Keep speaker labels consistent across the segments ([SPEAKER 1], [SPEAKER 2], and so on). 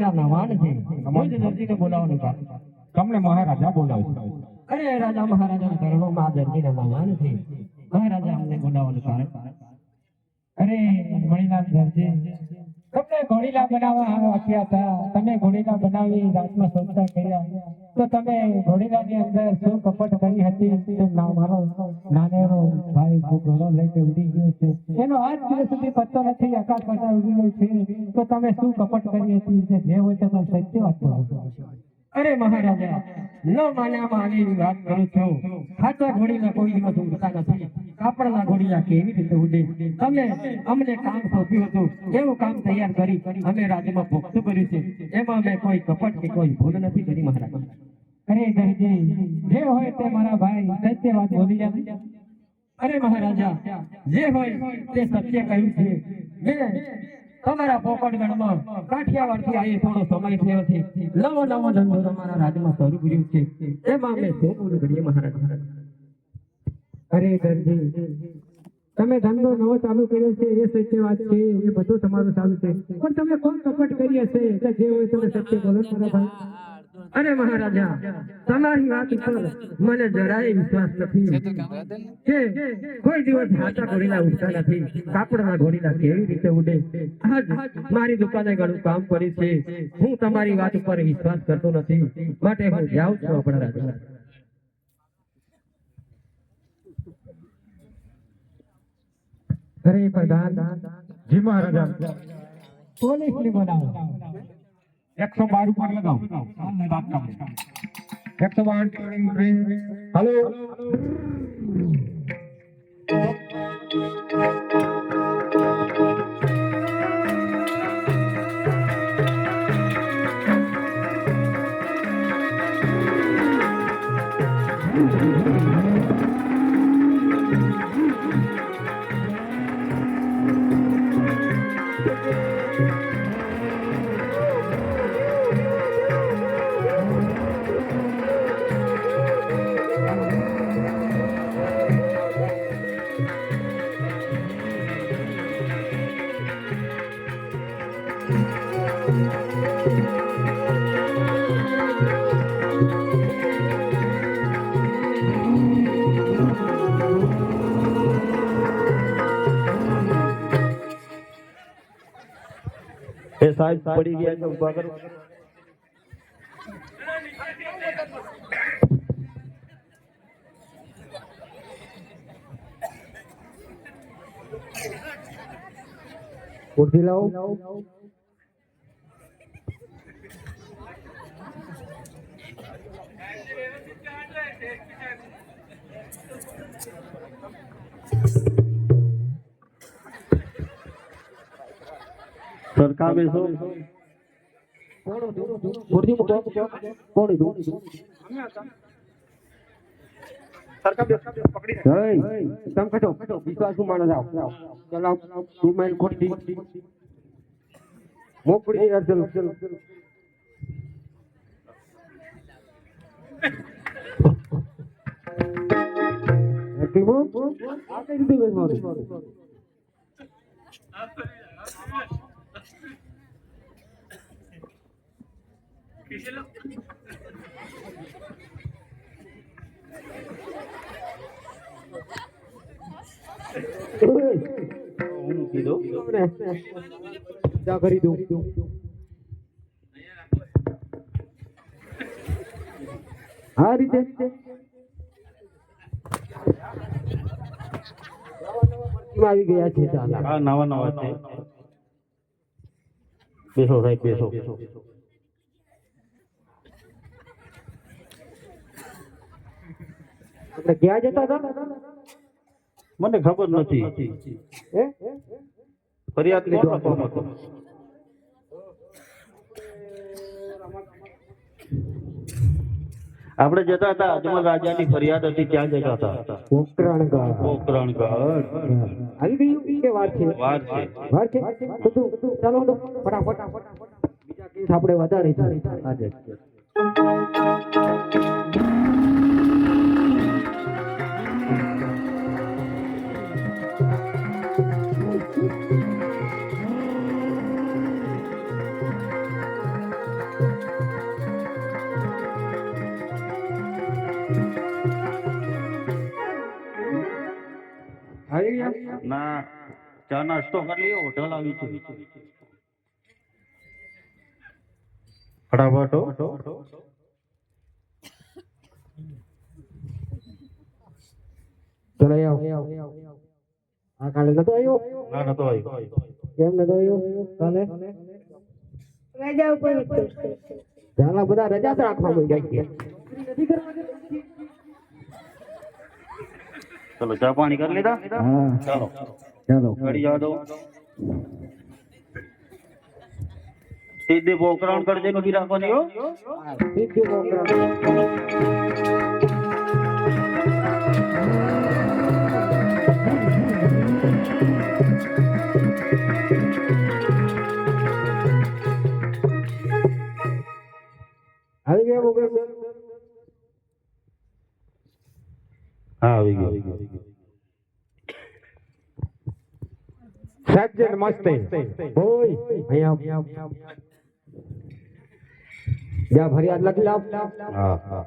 [SPEAKER 1] વીરા નવા નથી જ દરજીને બોલાવવાનું કામ
[SPEAKER 2] તમને મહારાજા બોલાવે છે.
[SPEAKER 1] અરે રાજા મહારાજાના ચરણોમાં આ દરજીના નવા છે. મહારાજા અમને બોલાવવાનું કારણ.
[SPEAKER 3] અરે મણિનાથ દરજી તમને ઘોડીલા બનાવવા આપ્યા હતા. તમે ઘોડીલા બનાવી રાતમાં સંસ્કાર કર્યા. તો તમે ઘોડીલાની અંદર શું કપટ કરી હતી? મારો નાનેરો ભાઈ ઘોડો લઈને ઉડી ગયો છે. એનો આજ દિવસ સુધી પત્તો નથી, આકાશ પાછા ઉડી ગયો છે. તો તમે શું કપટ કરી હતી? તે જે હોય તમે સત્ય કરો
[SPEAKER 1] અરે મહારાજા, ન માન્યામાં આવી વાત કરું છું. સાચા ઘોડીના કોઈ દિવસ ઉડતા નથી. કાપડના ઘોડીના કેવી રીતે ઉડે? તમે અમને કામ સોંપ્યું હતું. એવું કામ તૈયાર કરી? અમે રાજ્યમાં ભોગતું કર્યું છે. એમાં અમે કોઈ કપટ કે કોઈ ભૂલ નથી કરી, મહારાજ.
[SPEAKER 3] અરે દરજી જે હોય તે મારા ભાઈ સત્ય બોલી જાય
[SPEAKER 1] અરે, મહારાજા, જે હોય તે સત્ય કહ્યું છે. મેં તમારા પોપટગઢમાં કાઠિયાવાડથી આવી થોડો સમય થયો છે. નવો નવો ધંધો તમારા રાજમાં શરૂ કર્યું છે. એમાં અમે શું ઘડીએ મહારાજા.
[SPEAKER 3] અરે દર્દી તમે ધંધો નવો ચાલુ કર્યો છે, એ સત્ય વાત છે, એ બધું તમારું સારું છે. પણ તમે કોણ કપટ કરી હશે જે હોય તમે સત્ય બોલો
[SPEAKER 1] અરે મહારાજા, તમારી વાત ઉપર મને જરાય વિશ્વાસ નથી. કે કોઈ દિવસ હાથા ઘોડીના ઉડતા નથી, કાપડના ઘોડીના કેવી રીતે ઉડે? આજ મારી દુકાને ઘણું કામ કર્યું છે. હું તમારી વાત ઉપર વિશ્વાસ કરતો નથી. માટે હું જાઉં છું આપણા રાજા
[SPEAKER 3] અરે પ્રધાન
[SPEAKER 2] જી મહારાજ
[SPEAKER 3] પોલીસ ને બોલાવો
[SPEAKER 2] એકસો બાર ઉપર લગાવો. એકસો બાર હલો
[SPEAKER 4] સાહેબ પડી ગયા છે ઊભા કરો.
[SPEAKER 3] ખુરશી લાવો. તમે ખટો વિશ્વાસુ માણસ આવ. ચલાવ તું મોકડી આ કઈ રીતે બેસવાનું?
[SPEAKER 4] હું કીધું
[SPEAKER 3] જા કરી દઉં આ રીતે આવી ગયા છે ચાલ
[SPEAKER 4] આ નવા નવા છે બેસો સાહેબ બેસો
[SPEAKER 3] આપણે ક્યાં જતા હતા?
[SPEAKER 4] મને ખબર નથી.
[SPEAKER 3] હે?
[SPEAKER 4] ફરિયાદ કોણ હતો આપણે જતા હતા અજમલ રાજાની ફરિયાદ હતી ત્યાં જતા હતા?
[SPEAKER 3] પોકરણગઢ
[SPEAKER 4] પોકરણગઢ
[SPEAKER 3] આવી ગયું કે વાર છે?
[SPEAKER 4] વાર છે.
[SPEAKER 3] વાર છે? બધું ચાલો ફટાફટ. બીજા કેસ આપણે વધારે આજે.
[SPEAKER 4] ના ચા નાસ્તો કરી લ્યો હોટલ આવી છે. ફટાફટ હો.
[SPEAKER 3] આવ. આ કાલે નતો આવ્યો?
[SPEAKER 4] ના નતો આવ્યો.
[SPEAKER 3] કેમ નતો આવ્યો? કાલે?
[SPEAKER 5] રજા ઉપર.
[SPEAKER 3] બધા રજા જ રાખવા
[SPEAKER 4] ચલો ચા પાણી કરી લીધા? ચાલો
[SPEAKER 3] ચાલો.
[SPEAKER 4] ગાડી જવા દો. સીધી પોકરણ કરજે નથી રાખવાની
[SPEAKER 3] સીધું આવી ગયા પ્રોગ્રામ
[SPEAKER 4] હા આવી ગયો.
[SPEAKER 2] સજ્જન મસ્તે.
[SPEAKER 3] ઓય અહીંયા જા ફરિયાદ લખી લાવ.
[SPEAKER 4] હા હા.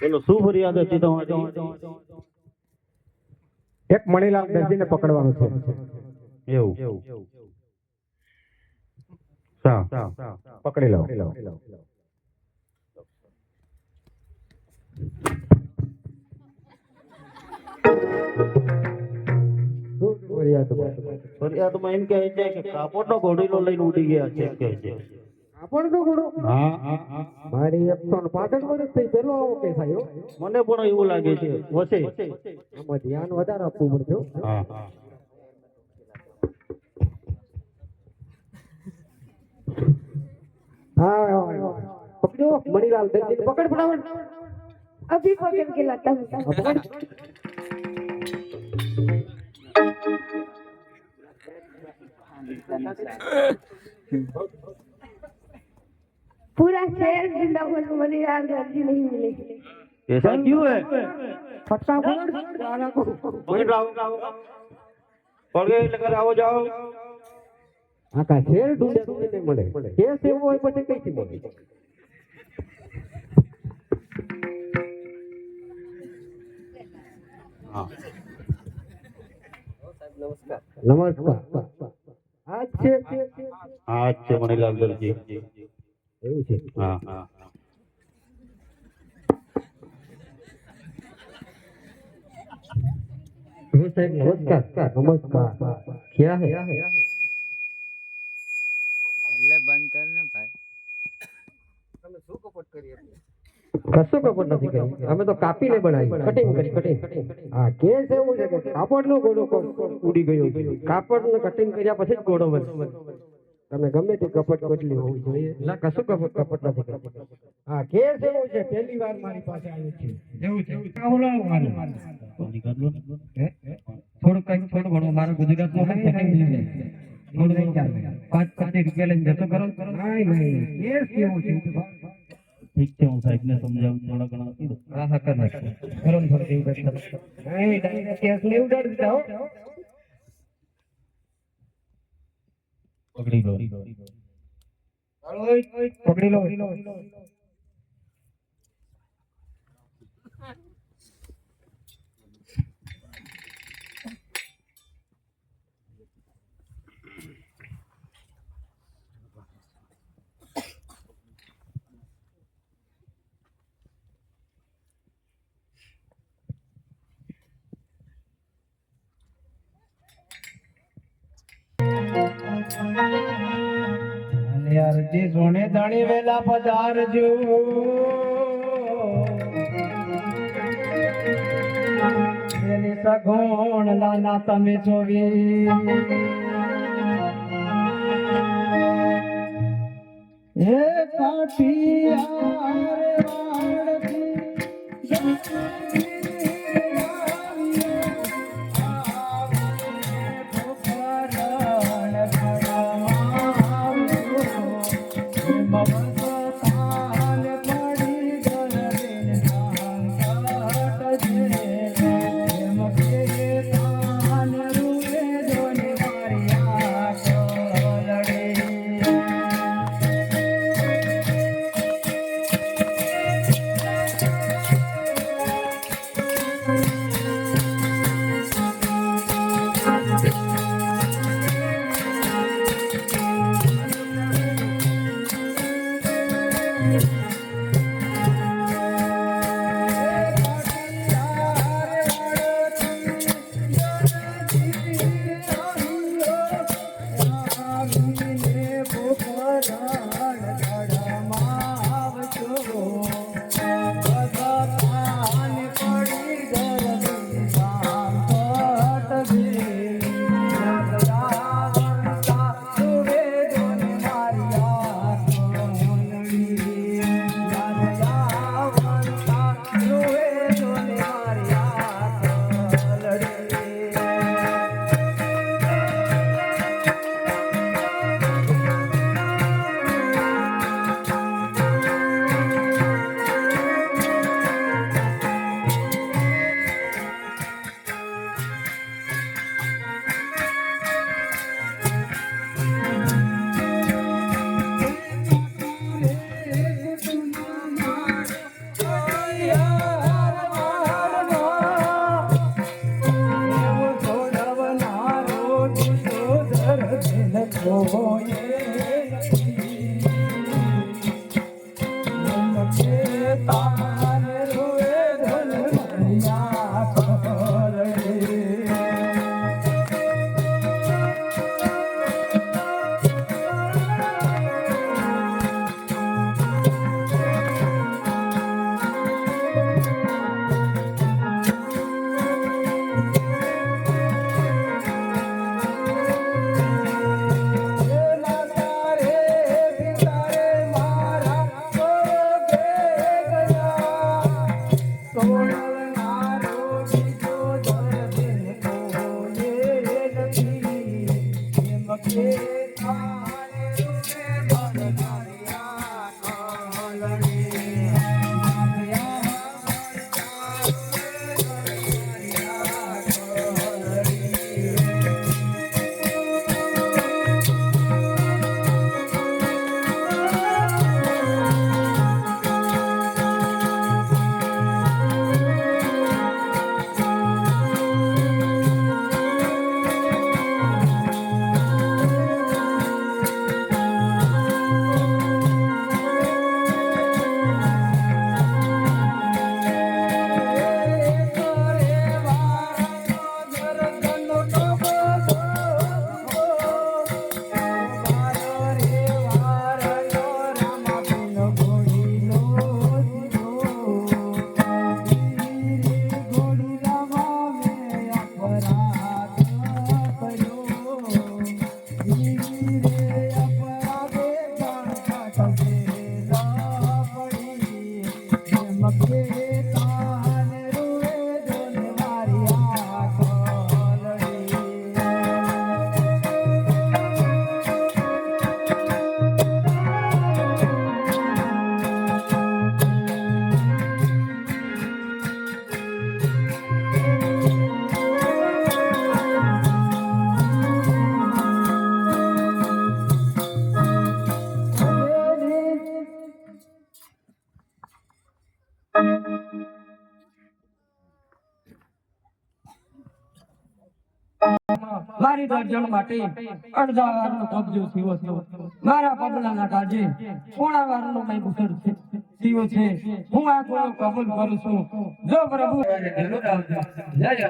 [SPEAKER 4] બોલો શું ફરિયાદ હતી તમારી?
[SPEAKER 2] એક મણીલાલ દરજીને પકડવાનો છે.
[SPEAKER 4] એવું. સા.
[SPEAKER 2] પકડી લો
[SPEAKER 3] શું ફરિયાદ
[SPEAKER 4] ફરિયાદમાં એમ કહે છે કે કાપડનો ઘોડીલો લઈને ઉડી ગયા છે કહે છે.
[SPEAKER 3] આપણ ઘોડો?
[SPEAKER 4] હા હા હા
[SPEAKER 3] મારી એકસો ને પાંસઠ વર્ષ થઈ પેલો આવો કેસ આવ્યો
[SPEAKER 4] મને પણ એવું લાગે છે. વસે.
[SPEAKER 3] આમાં ધ્યાન વધારે આપવું પડશે હો.
[SPEAKER 4] હા.
[SPEAKER 3] મણીલાલ પકડ ફટાફટ.
[SPEAKER 5] अभी पकड़ के लाता हूँ
[SPEAKER 3] હા, પકડ
[SPEAKER 5] पूरा शहर जिंदा को मेरी यार दर्जी नहीं मिलेगी
[SPEAKER 4] ऐसा क्यों है
[SPEAKER 3] ફટાફટ આ નાખો.
[SPEAKER 4] पकड़ लाओ पकड़ लेकर आओ जाओ
[SPEAKER 3] આખા શેર ઢૂંઢે ઢૂંઢે નહીં મળે કેસ એવો હોય પછી કઈથી મળે નમસ્કાર આ જ છે
[SPEAKER 4] હા જ છે મણીલાલ દરજી
[SPEAKER 3] એવું છે
[SPEAKER 4] હા હા
[SPEAKER 3] हाँ साहब नमस्कार नमस्कार क्या है
[SPEAKER 6] એટલે બંધ કર ને ભાઈ
[SPEAKER 3] કશો કપડ નથી કરી. અમે તો કાપીને બનાવી. કટિંગ કરી કટિંગ. હા કેસ એવું છે કે કાપડનો ઘોડો ઉડી ગયો છે. કાપડને કટિંગ કર્યા પછી જ ઘોડો બને. તમે ગમે તે કપટ કેટલી હોવી જોઈએ. ના કશું કપટ કપટ નથી કરતી. હા કેસ એવું છે પહેલી વાર મારી પાસે આવ્યો છે. એવું છે. કાવલો મારું.
[SPEAKER 4] પાણી કર
[SPEAKER 3] હે? થોડું કઈ થોડું ઘણું. મારું ગુજરાતમાં. થોડું પાંચ પાંચ રૂપિયા લઈને જતો કરો. નહીં નહીં કેસ કેવું છે?
[SPEAKER 4] ઠીક છે હું સાહેબ ને સમજાવું થોડા ઘણા આપી
[SPEAKER 3] હા હા કર નાખો કરો ને થોડું એવું કંઈક કરો. નહીં ડાયરેક્ટ કેસ નહીં ઉડાડી દીધા
[SPEAKER 4] પકડી લો.
[SPEAKER 3] પકડી લો.
[SPEAKER 7] અને અરજી સોને ધણી વેલા પધારજો સગોણ લાલા તમે જોવી. હે કાઠિયા રે વાળથી But you.
[SPEAKER 1] મારી દર્જન માટે અડધા વારનો કબજો થયો છે. મારા પગલાના કાજે પોણા વારનો મેં ગુસર છે, થયો છે. હું આ ગુનો કબૂલ કરું છું. જો પ્રભુ. જય જય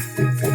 [SPEAKER 1] Música